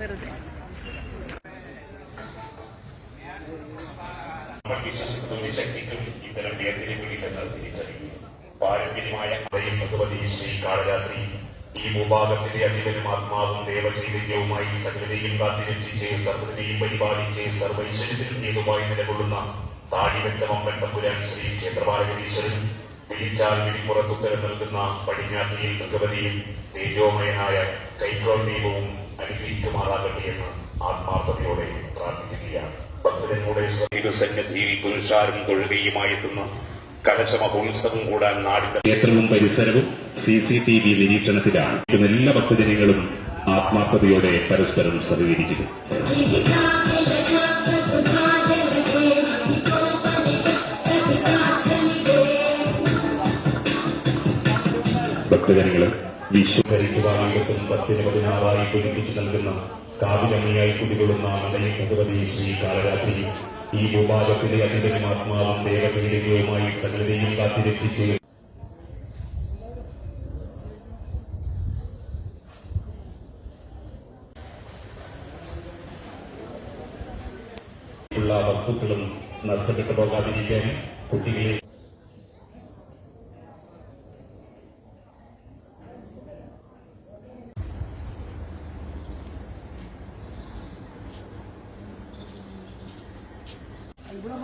വെറുതെ. വിശ്വസിക്കുന്ന ശക്തിക്കും ഇത്തരം വേർതിരിവില്ലെന്ന് തിരിച്ചറിയുക പാരമ്പര്യമായ കഥയും ഭഗവതി ശ്രീ കാളരാത്രി ഈ ഭൂഭാഗത്തിലെ അധിപനും ആത്മാവും ദേവചൈതന്യവുമായി സകലതയും കാത്തിരക്ഷിച്ച് സർവതയും പരിപാലിച്ച് സർവൈശ്വര്യത്തിനും ഹേതുവായി നിലകൊള്ളുന്ന ശ്രീ ക്ഷേത്രപാലകരീശ്വരൻ വിളിച്ചാൽ വിളിപ്പുറത്തുത്തരം നൽകുന്ന പടിഞ്ഞാറ്റിയിൽ ഭഗവതിയും തേജോമയനായ കൈക്കോൾ ദൈവവും അനുഗ്രഹിക്കുമാറാകട്ടെ എന്ന് ആത്മാർത്ഥതയോടെ പ്രാർത്ഥിക്കുകയാണ്. ഭക്തരങ്ങളുടെ സന്നിധിയിൽ പുരുഷാരും തൊഴുകയുമായി എത്തുന്ന കലശമഹോത്സവം കൂടാൻ നാടിന്റെ ക്ഷേത്രവും പരിസരവും സി സി ടി വി നിരീക്ഷണത്തിലാണ്. എല്ലാ ഭക്തജനങ്ങളും ആത്മാർത്ഥതയോടെ പരസ്പരം സഹകരിക്കുന്നു. ഭക്തജനങ്ങൾ വിശ്വഭരിക്കുവാനായിട്ടും പത്തിന് പതിനാറായി കുതിപ്പിച്ചു നൽകുന്ന കാവിലമ്മയായി കുടികൊള്ളുന്ന അണയും ഭഗവതി ശ്രീ കാലരാത്രി ഈ ഭൂഭാഗത്തിലെ അധിപനും ആത്മാവും ദേവകൈലകവുമായി സകലതയും കാത്തിരക്ഷിച്ച് വസ്തുക്കളും നഷ്ടപ്പെട്ടു പോകാതിരിക്കാൻ കുട്ടികളെ ഇവിടെ